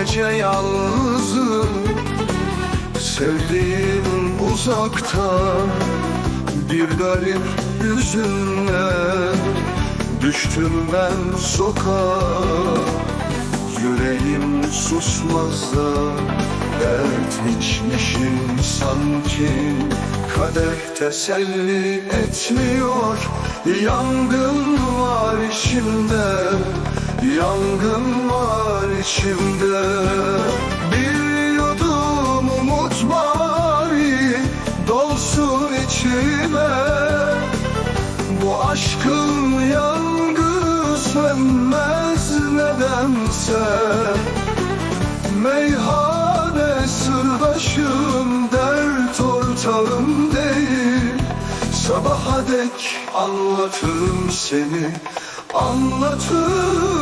gece yalnızım. Sevdiğim uzakta Bir garip yüzünle Düştüm ben sokağa. Yüreğim susmaz da Dert içmişim sanki. Kader teselli etmiyor. Yangın var içimde Yangın var içimde Bir yudum umut bari Dolsun içime. Bu aşkın yangını sönmez nedense. Meyhane sırdaşım dert ortağım değil. Sabaha dek anlatırım seni Anlatırım